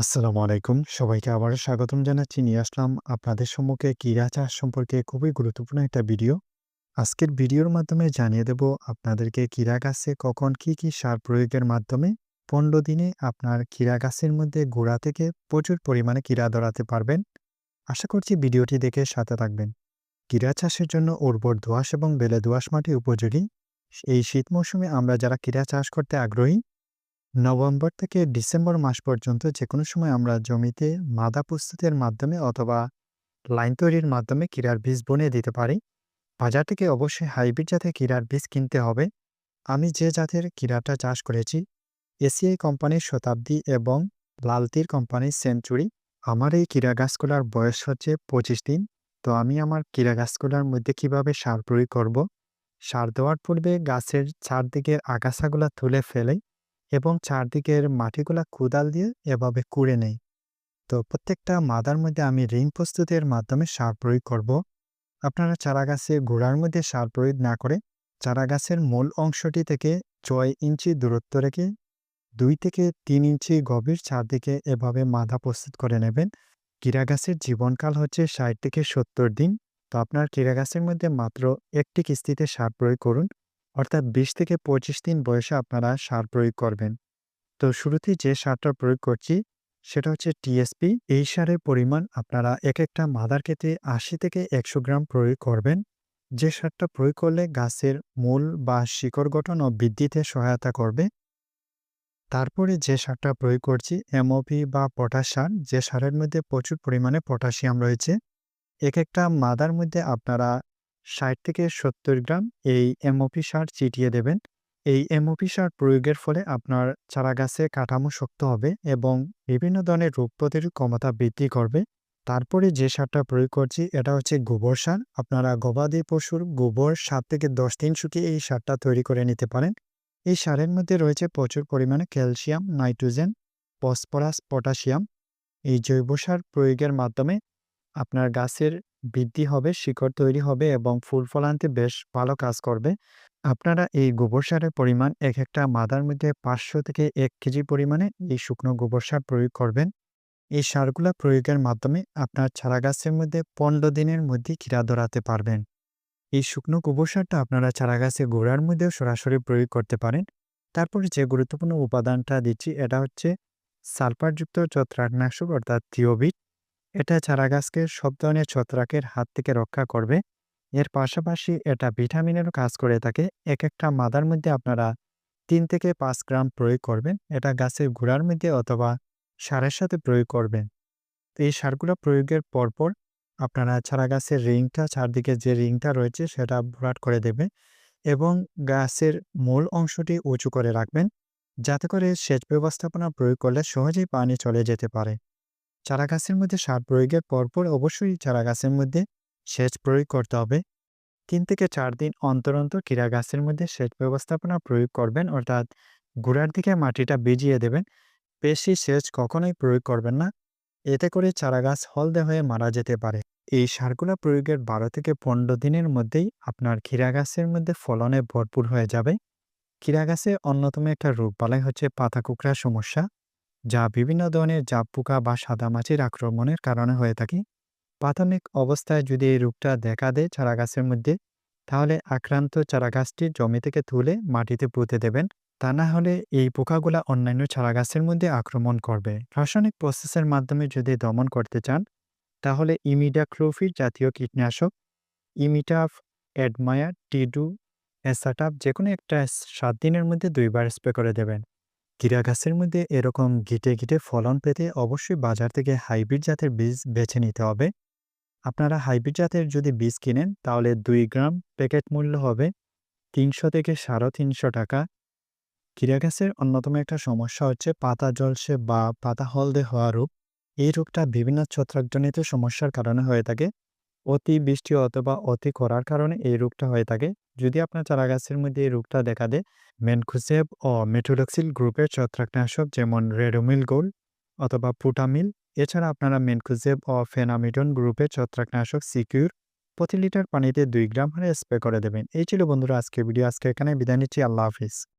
আসসালামু আলাইকুম। সবাইকে আবারও স্বাগতম জানাচ্ছি। নিয়ে আসলাম আপনাদের সম্মুখে কীরা চাষ সম্পর্কে খুবই গুরুত্বপূর্ণ একটা ভিডিও। আজকের ভিডিওর মাধ্যমে জানিয়ে দেব আপনাদেরকে কীরা গাছে কখন কী, কী সার প্রয়োগের মাধ্যমে ১৫ দিনে আপনার কীরা গাছের মধ্যে গোড়া থেকে প্রচুর পরিমাণে কীরা ধরাতে পারবেন। আশা করছি ভিডিওটি দেখে সাথে থাকবেন। কীরা চাষের জন্য উর্বর দোআঁশ এবং বেলে দোআঁশ মাটি উপযোগী। এই শীত মৌসুমে আমরা যারা কীরা চাষ করতে আগ্রহী নভেম্বর থেকে ডিসেম্বর মাস পর্যন্ত যেকোনো সময় আমরা জমিতে মাদা প্রস্তুতের মাধ্যমে অথবা লাইন তৈরির মাধ্যমে কীরার বীজ বনিয়ে দিতে পারি। বাজার থেকে অবশ্যই হাইব্রিড জাতের কীরার বীজ কিনতে হবে। আমি যে জাতের কীরাটা চাষ করেছি এসিআই কোম্পানির শতাব্দী এবং লালতির কোম্পানির সেঞ্চুরি। আমার এই কীরা গাছগুলার বয়স হচ্ছে পঁচিশ দিন। তো আমি আমার কীরা গাছগুলার মধ্যে কীভাবে সার প্রয়োগ করব, সার দেওয়ার পূর্বে গাছের চারদিকের আগাছাগুলা তুলে ফেলে এবং চারদিকের মাটিগুলা কোদাল দিয়ে এভাবে কুড়ে নেই। তো প্রত্যেকটা মাদার মধ্যে আমি ঋণ প্রস্তুতের মাধ্যমে সার প্রয়োগ করব। আপনারা চারা গাছে গোড়ার মধ্যে সার প্রয়োগ না করে চারা গাছের মূল অংশটি থেকে ছয় ইঞ্চি দূরত্ব রেখে দুই থেকে তিন ইঞ্চি গভীর চারদিকে এভাবে মাদা প্রস্তুত করে নেবেন। কীরা গাছের জীবনকাল হচ্ছে ষাট থেকে সত্তর দিন। তো আপনার কীরা গাছের মধ্যে মাত্র একটি কিস্তিতে সার প্রয়োগ করুন। অর্থাৎ বিশ থেকে পঁচিশ দিন বয়সে আপনারা সার প্রয়োগ করবেন। তো শুরুতেই যে সারটা প্রয়োগ করছি, সেটা হচ্ছে টিএসপি। এই সারের পরিমাণ আপনারা এক একটা মাদার ক্ষেত্রে আশি থেকে একশো গ্রাম প্রয়োগ করবেন। যে সারটা প্রয়োগ করলে গাছের মূল বা শিকড় গঠন ও বৃদ্ধিতে সহায়তা করবে। তারপরে যে সারটা প্রয়োগ করছি এমওপি বা পটাশ সার, যে সারের মধ্যে প্রচুর পরিমাণে পটাশিয়াম রয়েছে। এক একটা মাদার মধ্যে আপনারা ষাট থেকে সত্তর গ্রাম এই এমওপি সার ছিটিয়ে দেবেন। এই এমওপি সার প্রয়োগের ফলে আপনার চারা গাছে কাঠামো শক্ত হবে এবং বিভিন্ন ধরনের রোগ প্রতিরোধ ক্ষমতা বৃদ্ধি করবে। তারপরে যে সারটা প্রয়োগ করছি এটা হচ্ছে গোবর সার। আপনারা গবাদি পশুর গোবর সাত থেকে দশ দিন শুকিয়ে এই সারটা তৈরি করে নিতে পারেন। এই সারের মধ্যে রয়েছে প্রচুর পরিমাণে ক্যালসিয়াম, নাইট্রোজেন, ফসফরাস, পটাশিয়াম। এই জৈব সার প্রয়োগের মাধ্যমে আপনার গাছের বৃদ্ধি হবে, শিকড় তৈরি হবে এবং ফুল ফল আনতে বেশ ভালো কাজ করবে। আপনারা এই গোবর সারের পরিমাণ এক একটা মাদার মধ্যে পাঁচশো থেকে এক কেজি পরিমাণে এই শুকনো গোবর সার প্রয়োগ করবেন। এই সারগুলা প্রয়োগের মাধ্যমে আপনার চারা গাছের মধ্যে পনেরো দিনের মধ্যে কীরা ধরাতে পারবেন। এই শুকনো গোবর সারটা আপনারা চারা গাছের গোড়ার মধ্যেও সরাসরি প্রয়োগ করতে পারেন। তারপরে যে গুরুত্বপূর্ণ উপাদানটা দিচ্ছি এটা হচ্ছে সালফারযুক্ত ছত্রাকনাশক অর্থাৎ থিওবিট। এটা চারা গাছকে সব ধরনের ছত্রাকের হাত থেকে রক্ষা করবে। এর পাশাপাশি এটা ভিটামিনেরও কাজ করে থাকে। এক একটা মাদার মধ্যে আপনারা তিন থেকে পাঁচ গ্রাম প্রয়োগ করবেন। এটা গাছের গোড়ার মধ্যে অথবা সারের সাথে প্রয়োগ করবেন। তো এই সারগুলো প্রয়োগের পরপর আপনারা চারা গাছের রিংটা, চারদিকে যে রিংটা রয়েছে সেটা ভরাট করে দেবে এবং গাছের মূল অংশটি উঁচু করে রাখবেন যাতে করে সেচ ব্যবস্থাপনা প্রয়োগ করলে সহজেই পানি চলে যেতে পারে। চারা গাছের মধ্যে সার প্রয়োগের পরপর অবশ্যই চারা গাছের মধ্যে সেচ প্রয়োগ করতে হবে। তিন থেকে চার দিন অন্তর অন্তর কীরা গাছের মধ্যে সেচ ব্যবস্থাপনা প্রয়োগ করবেন, অর্থাৎ গোড়ার দিকে মাটিটা ভিজিয়ে দেবেন। বেশি সেচ কখনোই প্রয়োগ করবেন না। এতে করে চারা গাছ হলদে হয়ে মারা যেতে পারে। এই সারগুলা প্রয়োগের বারো থেকে পনেরো দিনের মধ্যেই আপনার ক্ষীরা গাছের মধ্যে ফলনে ভরপুর হয়ে যাবে। ক্ষীরা গাছে অন্যতম একটা রোগবালাই হচ্ছে পাতা কুকড়ার সমস্যা যা বিভিন্ন ধরনের জাপ পোকা বা সাদামাছির আক্রমণের কারণে হয়ে থাকে। প্রাথমিক অবস্থায় যদি এই রোগটা দেখা দেয় চারা গাছের মধ্যে তাহলে আক্রান্ত চারা গাছটি জমি থেকে তুলে মাটিতে পুঁতে দেবেন। তা না হলে এই পোকাগুলা অন্যান্য চারা গাছের মধ্যে আক্রমণ করবে। রাসায়নিক প্রসেসের মাধ্যমে যদি দমন করতে চান তাহলে ইমিডাক্লোফিড জাতীয় কীটনাশক ইমিটাফ, অ্যাডমায়ার, টিডু, এসাটাপ যেকোনো একটা সাত দিনের মধ্যে দুইবার স্প্রে করে দেবেন। কীরা গাছের মধ্যে এরকম গিটে গিটে ফলন পেতে অবশ্যই বাজার থেকে হাইব্রিড জাতের বীজ বেছে নিতে হবে। আপনারা হাইব্রিড জাতের যদি বীজ কিনেন, তাহলে দুই গ্রাম প্যাকেট মূল্য হবে তিনশো থেকে সাড়ে তিনশো টাকা। কীরা গাছের অন্যতম একটা সমস্যা হচ্ছে পাতা জলসে বা পাতা হলদে হওয়া রোগ। এই রোগটা বিভিন্ন ছত্রাকজনিত সমস্যার কারণে হয়ে থাকে। অতি বৃষ্টি অথবা অতি খরার কারণে এই রোগটা হয়ে থাকে। যদি আপনার চারা গাছের মধ্যে এই রোগটা দেখা দেয় ম্যানকোজেব ও মেটোলক্সিল গ্রুপের ছত্রাকনাশক যেমন রেডোমিল গোল্ড অথবা পুটামিল, এছাড়া আপনারা মেনকুজেব ও ফেনামিডন গ্রুপের ছত্রাকনাশক সিকিউর প্রতি লিটার পানিতে দুই গ্রাম হারে স্প্রে করে দেবেন। এই ছিল বন্ধুরা আজকের ভিডিও। আজকে এখানে বিদায় নিচ্ছি। আল্লাহ হাফিজ।